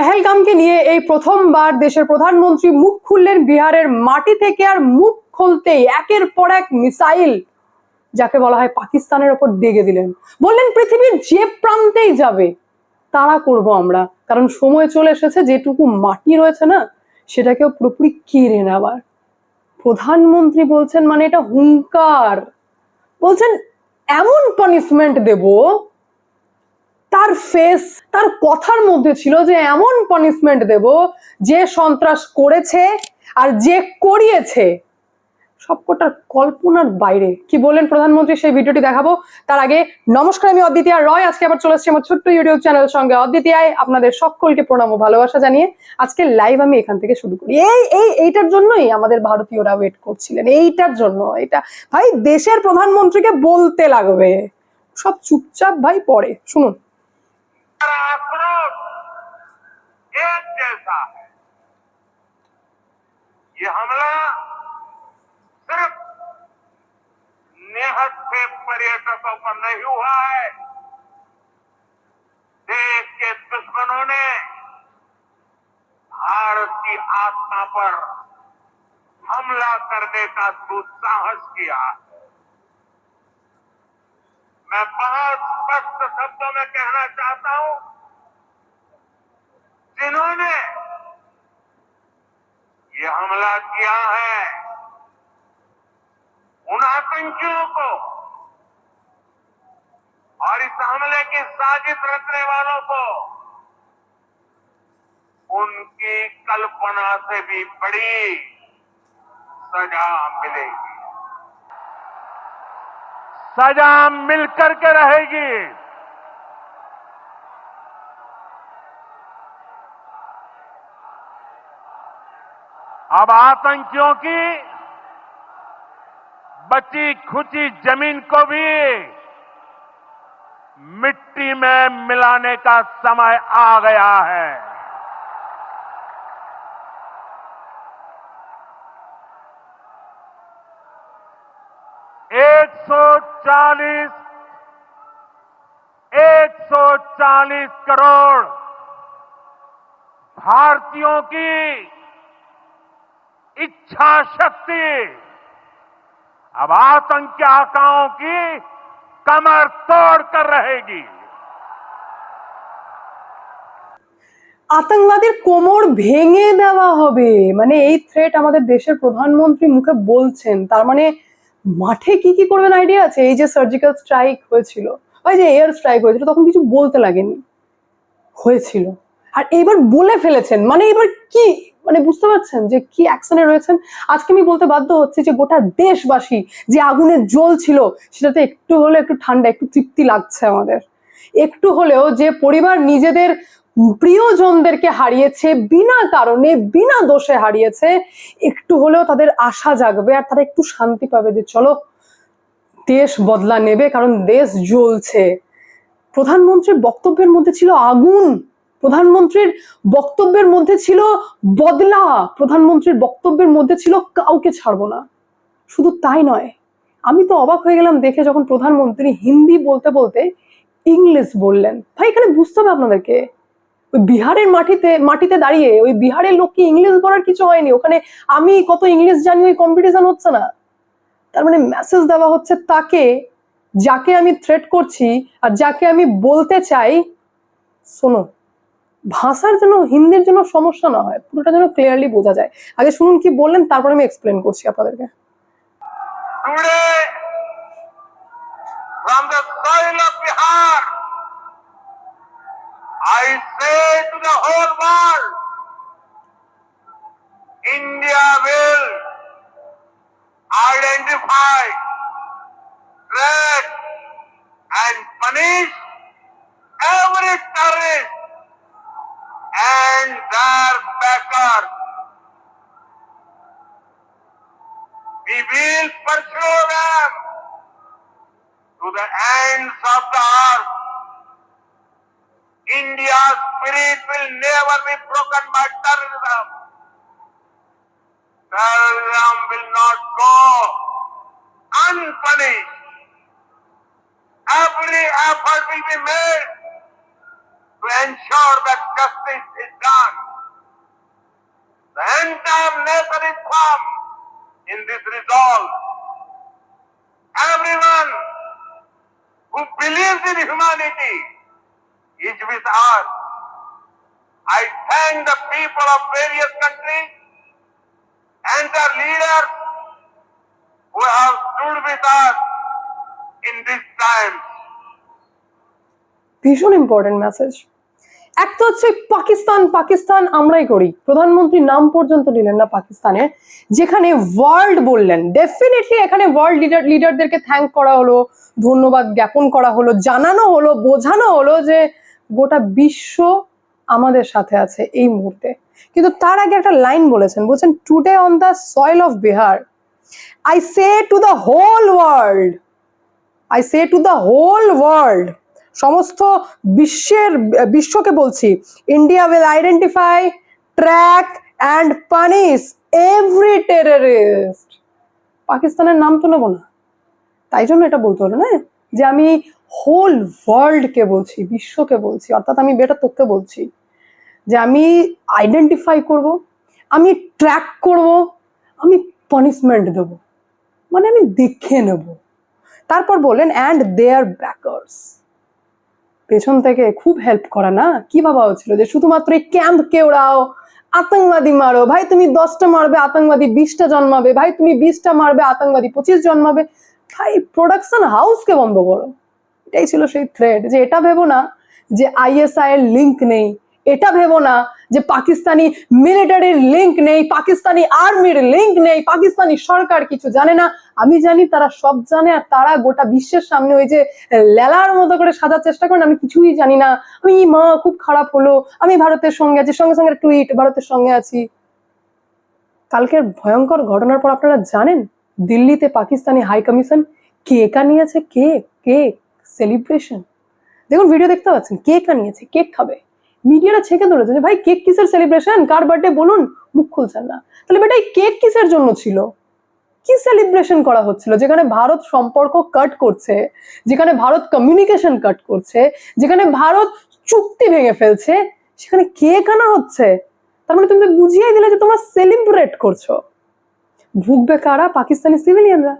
পেহেলগামকে নিয়ে এই প্রথমবার দেশের প্রধানমন্ত্রী মুখ খুললেন বিহারের মাটি থেকে আর মুখ খুলতেই একের পর এক মিসাইল, যাকে বলা হয় পাকিস্তানের ওপর দেগে দিলেন। বললেন, পৃথিবীর যে প্রান্তেই যাবে, তারা করব আমরা। কারণ সময় চলে এসেছে, যেটুকু মাটি রয়েছে না, সেটাকেও পুরোপুরি কেড়ে নেবার প্রধানমন্ত্রী বলছেন মানে এটা হুঙ্কার। বলছেন, এমন পানিশমেন্ট দেব তার ফেস তার কথার মধ্যে ছিল যে এমন পানিশমেন্ট দেব যে সন্ত্রাস করেছে আর যে করিয়েছে। সবকটা কল্পনার বাইরে। কি বললেন প্রধানমন্ত্রী? সেই ভিডিওটি দেখাবো। তার আগে নমস্কার, আমি অদ্বিতীয়া রয়। আজকে আবার চলে এসেছি আমার ছোট্ট ইউটিউব চ্যানেল সঙ্গে। অদ্বিতীয়ায় আপনাদের সকলকে প্রণাম ও ভালোবাসা জানিয়ে আজকে লাইভ আমি এখান থেকে শুরু করি। এই এই, এইটার জন্যই আমাদের ভারতীয়রা ওয়েট করছিলেন। এইটার জন্য, এটা ভাই দেশের প্রধানমন্ত্রীকে বলতে লাগবে। সব চুপচাপ ভাই পড়ে। শুনুন। आक्रोश एक जैसा है। ये हमला सिर्फ़ निहत के पर्यटकों पर नहीं हुआ है। देश के दुश्मनों ने भारत की आत्मा पर हमला करने का दुस्साहस किया। है मैं बहुत स्पष्ट शब्दों में कहना चाहता हूँ, जिन्होंने ये हमला किया है, उन आतंकियों को और इस हमले की साजिश रचने वालों को उनकी कल्पना से भी बड़ी सजा मिलेगी। सजा मिलकर के रहेगी। अब आतंकियों की बची खुची ज़मीन को भी मिट्टी में मिलाने का समय आ गया है। एक सौ चालीस एक सौ चालीस करोड़ भारतीयों की इच्छा शक्ति अब आतंकी आकाओं की कमर तोड़ कर रहेगी আতঙ্কবাদীর কোমর ভেঙে দেওয়া হবে মানে এই থ্রেট আমাদের দেশের প্রধানমন্ত্রী মুখে বলছেন তার মানে মাঠে কি কি করবেন আইডিয়া আছে? এই যে সার্জিক্যাল স্ট্রাইক হয়েছিল, ওই যে এয়ার স্ট্রাইক হয়েছিল, তখন কিছু বলতে লাগেনি। হয়েছিল। আর এবার বলে ফেলেছেন মানে এবার কি? মানে বুঝতে পারছেন যে কি অ্যাকশনে রয়েছেন আজকে আমি বলতে বাধ্য হচ্ছি যে গোটা দেশবাসী যে আগুনে জ্বলছিল সেটাতে একটু হলে একটু ঠান্ডা, একটু তৃপ্তি লাগছে আমাদের। একটু হলেও যে পরিবার নিজেদের প্রিয়জনদেরকে হারিয়েছে বিনা কারণে, বিনা দোষে হারিয়েছে, একটু হলেও তাদের আশা জাগবে আর তারা একটু শান্তি পাবে যে চলো, দেশ বদলা নেবে, কারণ দেশ জ্বলছে। প্রধানমন্ত্রীর বক্তব্যের মধ্যে ছিল আগুন, প্রধানমন্ত্রীর বক্তব্যের মধ্যে ছিল বদলা, প্রধানমন্ত্রীর বক্তব্যের মধ্যে ছিল কাউকে ছাড়বো না। শুধু তাই নয়, আমি তো অবাক হয়ে গেলাম দেখে যখন প্রধানমন্ত্রী হিন্দি বলতে বলতে ইংলিশ বললেন। ভাই, এখানে বুঝতে হবে আপনাদেরকে ওই বিহারের মাটিতে মাটিতে দাঁড়িয়ে, ওই বিহারের লোককে ইংলিশ বলার কিছু হয়নি? ওখানে আমি কত ইংলিশ জানি, ওই কম্পিটিশন হচ্ছে না। তার মানে মেসেজ দেওয়া হচ্ছে তাকে, যাকে আমি থ্রেট করছি আর যাকে আমি বলতে চাই, শোনো, ভাষার জন্য, হিন্দির জন্য সমস্যা না হয়, পুরোটা যেন ক্লিয়ারলি বোঝা যায়। আগে শুনুন কি বললেন, তারপর আমি এক্সপ্লেন করছি আপনাদেরকে। I say to the whole world, India will identify, track, and punish every terrorist and their backers. We will pursue them to the ends of the earth. India's spirit will never be broken by terrorism. Terrorism will not go unpunished. Every effort will be made to ensure that justice is done. The entire nation is firm in this resolve. Everyone who believes in humanity is with us. I thank the people of various countries and their leaders who have stood with us in this time. ভীষণ important message এক তো হচ্ছে পাকিস্তান পাকিস্তান আমরাই করি প্রধানমন্ত্রী নাম পর্যন্ত নিলেন না পাকিস্তানের যেখানে ওয়ার্ল্ড বললেন ডেফিনেটলি এখানে ওয়ার্ল্ড লিডার লিডারদেরকে থ্যাঙ্ক করা হলো, ধন্যবাদ জ্ঞাপন করা হলো, জানানো হলো, বোঝানো হলো যে গোটা বিশ্ব আমাদের সাথে আছে এই মুহূর্তে। কিন্তু তার আগে একটা লাইন বলেছেন, বলছেন today on the soil of Bihar I say to the whole world I say to the whole world সমস্ত বিশ্বের, বিশ্বকে বলছি India will identify track and punish every terrorist পাকিস্তানের নাম তো নেব না। তাই জন্য এটা বলতে হলো, না? যে আমি হোল ওয়ার্ল্ডকে বলছি, বিশ্বকে বলছি, অর্থাৎ আমি বেটা তোকে বলছি যে আমি আইডেন্টিফাই করব, আমি ট্র্যাক করব, আমি পানিশমেন্ট দেব। মানে আমি দেখে নেব। তারপর বললেন অ্যান্ড দেয়ার ব্যাকার্স পেছন থেকে খুব হেল্প করা না? কি ভাবা হচ্ছিল যে শুধুমাত্র এই ক্যাম্পকে ওরাও আতঙ্কবাদী মারো। ভাই, তুমি দশটা মারবে, আতঙ্কবাদী বিশটা জন্মাবে। ভাই, তুমি বিশটা মারবে, আতঙ্কবাদী পঁচিশ জন্মাবে। ভাই প্রোডাকশন হাউসকে বন্ধ করো। এটাই ছিল সেই থ্রেড যে এটা ভেবো না যে আইএসআই এর লিঙ্ক নেই, এটা ভেবো না যে পাকিস্তানি মিলিটারির লিঙ্ক নেই, পাকিস্তানি আর্মির লিঙ্ক নেই, পাকিস্তানি সরকার কিছু জানে না। আমি জানি তারা সব জানে আর তারা গোটা বিশ্বের সামনে ওই যে লেলার মতো করে সাজার চেষ্টা করেন আমি কিছুই জানি না। আমি মা, খুব খারাপ হলো। আমি ভারতের সঙ্গে আছি, সঙ্গে সঙ্গে টুইট ভারতের সঙ্গে আছি। কালকের ভয়ঙ্কর ঘটনার পর আপনারা জানেন দিল্লিতে পাকিস্তানি হাই কমিশন কেক আনিয়েছে কে? কেক সেলিব্রেশন দেখুন ভিডিও দেখতে পাচ্ছেন কেক আনিয়েছে কেক খাবে। মিডিয়ারা ছেঁকে ধরেছে যে, ভাই কেক কিসের সেলিব্রেশন কার বার্থডে বলুন, মুখ খুলছেন না। তাহলে বেটা, এই কেক কিসের জন্য ছিল? কি সেলিব্রেশন করা হচ্ছিল? যেখানে ভারত সম্পর্ক কাট করছে, যেখানে ভারত কমিউনিকেশন কাট করছে, যেখানে ভারত চুক্তি ভেঙে ফেলছে, সেখানে কেক আনা হচ্ছে। তার মানে তুমি বুঝিয়ে দিলে যে তোমরা সেলিব্রেট করছ। ভুগবে কারা? Pakistani সিভিলিয়ানরা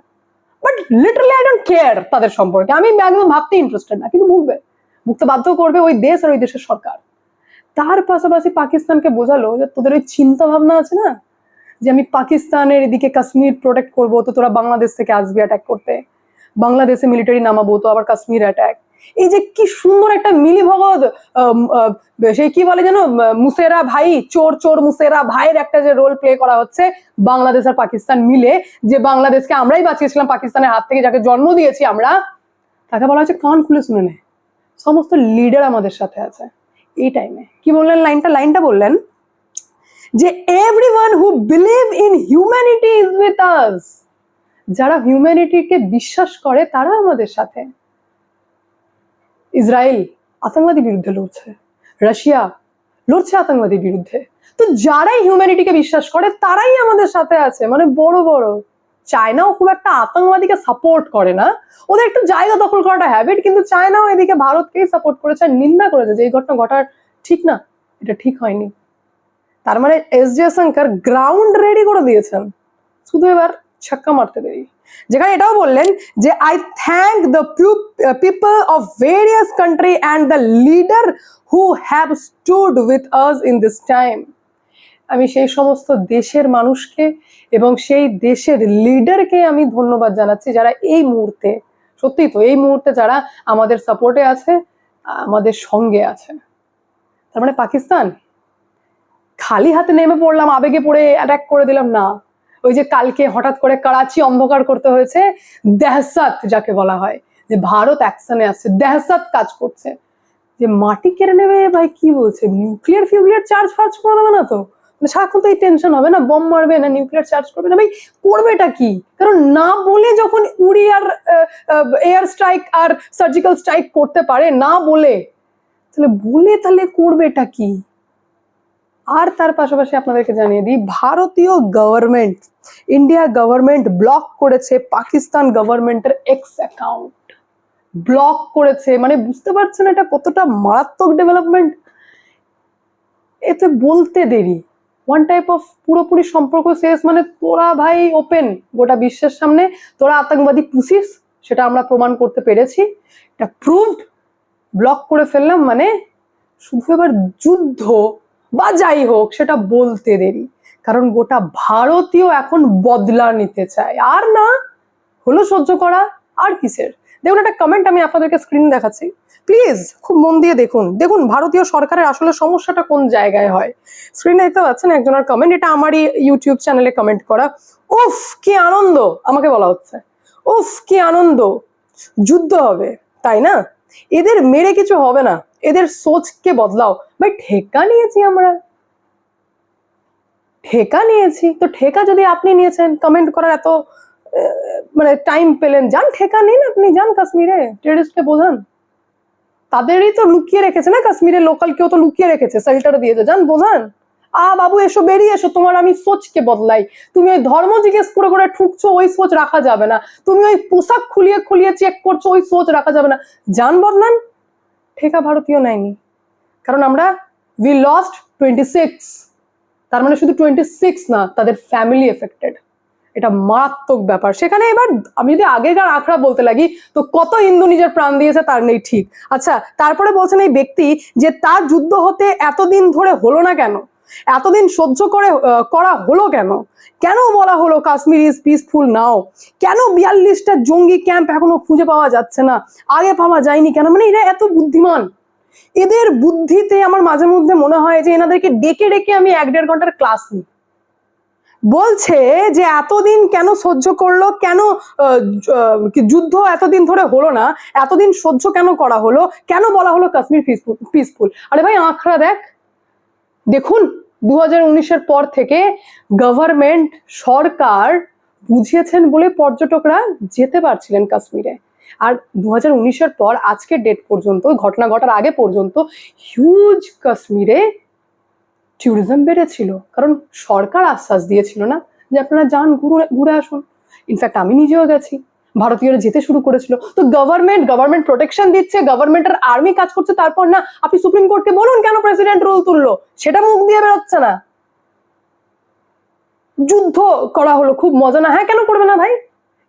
but literally I don't care তাদের সম্পর্কে। আমি একদম ভাবতে ইন্টারেস্টেড না, কিন্তু ভুগবে ভুগতে বাধ্য করবে ওই দেশ আর ওই দেশের সরকার। তার পাশাপাশি পাকিস্তানকে বোঝালো যে তোদের ওই চিন্তা ভাবনা আছে না? যে আমি পাকিস্তানের এদিকে কাশ্মীর প্রোটেক্ট করব, তো তোরা বাংলাদেশ থেকে আসবি অ্যাটাক করতে। বাংলাদেশে মিলিটারি নামাবো, তো আবার কাশ্মীর অ্যাটাক এই যে কি সুন্দর একটা মিলি ভগৎ সেই কি বলে যেন মুসেরা ভাই, চোর চোর মুসেরা ভাইয়ের একটা যে রোল প্লে করা হচ্ছে বাংলাদেশ আর পাকিস্তান মিলে, যে বাংলাদেশকে আমরাই বাঁচিয়েছিলাম পাকিস্তানের হাত থেকে, যাকে জন্ম দিয়েছি আমরা, তাকে বলা হচ্ছে কান খুলে শুনে নে। সমস্ত লিডার আমাদের সাথে আছে, এই টাইমে কি বললেন লাইনটা? লাইনটা বললেন যে everyone who believe in humanity is with us যারা হিউম্যানিটিকে বিশ্বাস করে, তারা আমাদের সাথে। ইসরায়েল আতঙ্কবাদী বিরুদ্ধে লড়ছে, রাশিয়া লড়ছে আতঙ্কবাদীর বিরুদ্ধে। তো যারাই হিউম্যানিটিকে বিশ্বাস করে, তারাই আমাদের সাথে আছে। মানে বড় বড়। চায়নাও খুব একটা আতঙ্কবাদীকে সাপোর্ট করে না। ওদের একটু জায়গা দখল করাটা হ্যাবিট কিন্তু চায়নাও এদিকে ভারতকেই সাপোর্ট করেছে আর নিন্দা করেছে যে এই ঘটনা ঘটার ঠিক না, এটা ঠিক হয়নি। তার মানে এস জয়শঙ্কর গ্রাউন্ড রেডি করে দিয়েছেন। শুধু এবার ছক্কা মারতে দেরি। যেখানে এটাও বললেন যে I thank the people of various country and the leader who have stood with us in this time আমি সেই সমস্ত দেশের মানুষকে এবং সেই দেশের লিডারকে আমি ধন্যবাদ জানাচ্ছি যারা এই মুহূর্তে সত্যি তো এই মুহূর্তে যারা আমাদের সাপোর্টে আছে, আমাদের সঙ্গে আছে। তার মানে পাকিস্তান, খালি হাতে নেমে পড়লাম, আবেগে পড়ে অ্যাটাক করে দিলাম, না। ওই যে কালকে হঠাৎ করে করাচি অন্ধকার করতে হয়েছে দেহসাত যাকে বলা হয়, যে ভারত অ্যাকশনে আসছে দেহসাত কাজ করছে। যে মাটি কেড়ে নেবে, ভাই কি বলছে? নিউক্লিয়ার ফিউক্লিয়ার চার্জ ফার্জ করে দেবে না তো? মানে সারাক্ষণ তো এই টেনশন হবে না? বম মারবে না, নিউক্লিয়ার চার্জ করবে না? ভাই, করবেটা কি? কারণ না বলে যখন উড়ি আর এয়ার স্ট্রাইক আর সার্জিক্যাল স্ট্রাইক করতে পারে, না বলে, তাহলে বলে তাহলে করবেটা কি? আর তার পাশাপাশি আপনাদেরকে জানিয়ে দিই, ভারতীয় গভর্নমেন্ট ইন্ডিয়া গভর্নমেন্ট ব্লক করেছে পাকিস্তান গভর্নমেন্টের এক্স অ্যাকাউন্ট ব্লক করেছে মানে বুঝতে পারছেন এটা কতটা মারাত্মক ডেভেলপমেন্ট এতে বলতে দেরি। ওয়ান টাইপ অফ পুরোপুরি সম্পর্ক শেষ মানে তোরা ভাই ওপেন গোটা বিশ্বের সামনে, তোরা আতঙ্কবাদী পুষিস, সেটা আমরা প্রমাণ করতে পেরেছি। এটা প্রুভড ব্লক করে ফেললাম মানে শুধু এবার যুদ্ধ বা যাই হোক, সেটা বলতে দেরি। কারণ গোটা ভারতীয় এখন বদলা নিতে চায়। আর না, হলো সহ্য করা, আর কিসের? দেখুন, একটা কমেন্ট আমি আপনাদেরকে স্ক্রিন দেখাচ্ছি। প্লিজ খুব মন দিয়ে দেখুন। দেখুন, ভারতীয় সরকারের আসলে সমস্যাটা কোন জায়গায় হয়? স্ক্রিনে দেখতে পাচ্ছেন একজনের কমেন্ট এটা আমারই ইউটিউব চ্যানেলে কমেন্ট করা। উফ, কি আনন্দ! আমাকে বলা হচ্ছে। উফ, কি আনন্দ! যুদ্ধ হবে, তাই না? এদের মেরে কিছু হবে না। এদের সোচকে বদলাও। ভাই, ঠেকা নিয়েছি আমরা। ঠেকা নিয়েছি। তো ঠেকা যদি আপনি নিয়েছেন কমেন্ট করার এত মানে টাইম পেলেন। যান, ঠেকা নিন আপনি, যান কাশ্মীরে। টেরিস্টকে বোঝান। তাদেরই তো লুকিয়ে রেখেছে না কাশ্মীরের লোকাল কেউ তো লুকিয়ে রেখেছে। সেল্টার দিয়েছে যান, বোঝান। আ বাবু, এসো, বেরিয়ে এসো, তোমার আমি সোচকে বদলাই। তুমি ওই ধর্ম জিজ্ঞেস করে করে ঠুকছো, ওই সোচ রাখা যাবে না। তুমি ওই পোশাক খুলিয়ে খুলিয়ে চেক করছ, ওই সোচ রাখা যাবে না। যান বদলান, ঠেকা ভারতীয় নেয়নি। কারণ আমরা উই লস্ট টোয়েন্টি সিক্স তার মানে শুধু টোয়েন্টি সিক্স না, তাদের ফ্যামিলি এফেক্টেড এটা মারাত্মক ব্যাপার। সেখানে এবার আমি যদি আগেকার আখড়া বলতে লাগি, তো কত হিন্দু নিজের প্রাণ দিয়েছে, তার নেই ঠিক। আচ্ছা তারপরে বলছেন এই ব্যক্তি যে তার যুদ্ধ হতে এতদিন ধরে হলো না কেন? এতদিন সহ্য করে করা হলো কেন? কেন বলা হলো কাশ্মীর ইজ পিসফুল নাও কেন বিয়াল্লিশটা জঙ্গি ক্যাম্প এখনও খুঁজে পাওয়া যাচ্ছে না? আগে পাওয়া যায়নি কেন? মানে এরা এত বুদ্ধিমান। এদের বুদ্ধিতে আমার মাঝে মধ্যে মনে হয় যে এনাদেরকে ডেকে ডেকে আমি এক দেড় ঘণ্টার ক্লাস নিই। বলছে যে এতদিন কেন সহ্য করল? কেন যুদ্ধ এতদিন ধরে হলো না? এতদিন সহ্য কেন করা হলো? কেন বলা হলো কাশ্মীর পিসফুল পিসফুল আরে ভাই আঁকড়া দেখ। দেখুন দু হাজার পর থেকে গভর্নমেন্ট সরকার বুঝিয়েছেন বলে পর্যটকরা যেতে পারছিলেন কাশ্মীরে। আর দু হাজার পর আজকের ডেট পর্যন্ত, ঘটনা ঘটার আগে পর্যন্ত হিউজ কাশ্মীরে ট্যুরিজম বেড়েছিল। কারণ সরকার আশ্বাস দিয়েছিল না যে আপনারা যান, ঘুরে ঘুরে আসুন। ইনফ্যাক্ট আমি নিজেও গেছি। ভারতীয়রা যেতে শুরু করেছিল। তো গভর্নমেন্ট গভর্নমেন্ট প্রোটেকশন দিচ্ছে গভর্নমেন্টের আর্মি কাজ করছে, তারপর না, আপনি সুপ্রিম কোর্টকে বলুন কেন প্রেসিডেন্ট রুল তুললো? সেটা মুখ দিয়ে বেরোচ্ছে না। যুদ্ধ করা হলো, খুব মজা না। হ্যাঁ কেন করবে না ভাই?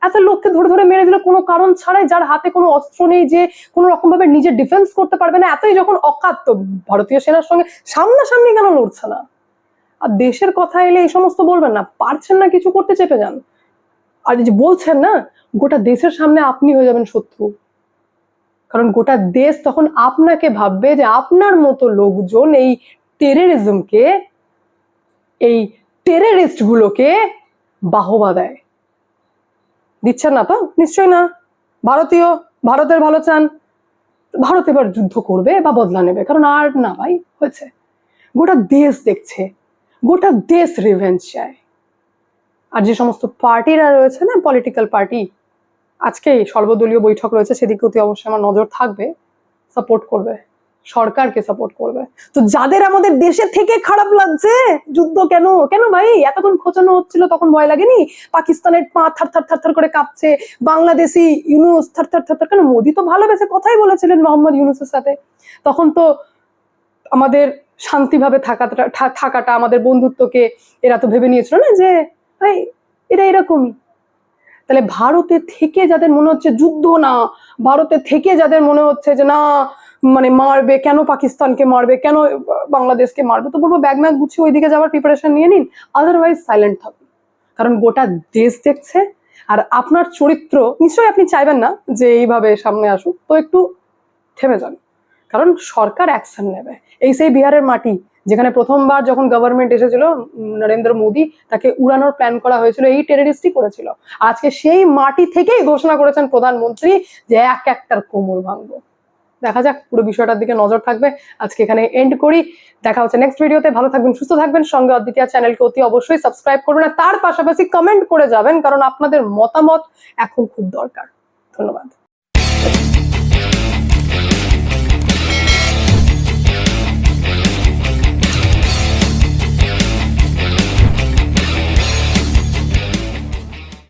এত লোককে ধরে ধরে মেরে দিল, কোনো কারণ ছাড়াই যার হাতে কোনো অস্ত্র নেই যে কোনো রকম ভাবে নিজের ডিফেন্স করতে পারবে না, এতই যখন অকাত্য, ভারতীয় সেনার সঙ্গে সামনাসামনি কেন লড়ছে না? আর দেশের কথা এলে এই সমস্ত বলবেন না, পারছেন না কিছু করতে, চেপে যান। আর যে বলছেন না, গোটা দেশের সামনে আপনি হয়ে যাবেন শত্রু। কারণ গোটা দেশ তখন আপনাকে ভাববে যে আপনার মতো লোকজন এই টেররিজমকে এই টেররিস্ট গুলোকে বাহবা দেয়। দিচ্ছেন না তো? নিশ্চয় না। ভারতীয়, ভারতের ভালো চান। ভারত এবার যুদ্ধ করবে বা বদলা নেবে, কারণ আর না ভাই, হয়েছে। গোটা দেশ দেখছে। গোটা দেশ রিভেঞ্জ চায়। আর যে সমস্ত পার্টিরা রয়েছে না পলিটিক্যাল পার্টি আজকে সর্বদলীয় বৈঠক রয়েছে, সেদিকে অতি অবশ্যই আমার নজর থাকবে সাপোর্ট করবে, সরকারকে সাপোর্ট করবে। তো যাদের আমাদের দেশে থেকে খারাপ লাগছে, যুদ্ধ কেন? কেন ভাই? এতক্ষণ খোঁচানো হচ্ছিল, তখন ভয় লাগেনি? পাকিস্তানের পা থার থার থার থার করে কাঁপছে, বাংলাদেশি ইউনুস থার থার থার থার, কেন? মোদি তো ভালোবেসে কথাই বলেছিলেন মোহাম্মদ ইউনুসের সাথে। তখন তো আমাদের শান্তিভাবে থাকাটা থাকাটা, আমাদের বন্ধুত্বকে এরা তো ভেবে নিয়েছিল না যে ভাই এটা এরকমই। তাহলে ভারতে থেকে যাদের মনে হচ্ছে যুদ্ধ না, ভারতে থেকে যাদের মনে হচ্ছে যে না মানে মারবে, কেন পাকিস্তানকে মারবে, কেন বাংলাদেশকে মারবে, তো বলব ব্যাগ ম্যাগ গুছিয়ে ওইদিকে যাওয়ার প্রিপারেশন নিয়ে নিন আদারওয়াইজ সাইলেন্ট থাকুন। কারণ গোটা দেশ দেখছে, আর আপনার চরিত্র, নিশ্চয়ই আপনি চাইবেন না যে এইভাবে সামনে আসুক, তো একটু থেমে যান। কারণ সরকার অ্যাকশন নেবে। এই সেই বিহারের মাটি, যেখানে প্রথমবার যখন গভর্নমেন্ট এসেছিল নরেন্দ্র মোদী, তাকে উড়ানোর প্ল্যান করা হয়েছিল, এই টেররিস্টই করেছিল। আজকে সেই মাটি থেকেই ঘোষণা করেছেন প্রধানমন্ত্রী যে এক একটার কোমর ভাঙবো। দেখা যাক, পুরো বিষয়টার দিকে নজর থাকবে। আজকে এখানে এন্ড করি। দেখা হচ্ছে নেক্সট ভিডিওতে ভালো থাকবেন, সুস্থ থাকবেন। সঙ্গে অদ্বিতীয় চ্যানেলকে অতি অবশ্যই সাবস্ক্রাইব করবেন। আর তার পাশাপাশি কমেন্ট করে যাবেন, কারণ আপনাদের মতামত এখন খুব দরকার। ধন্যবাদ।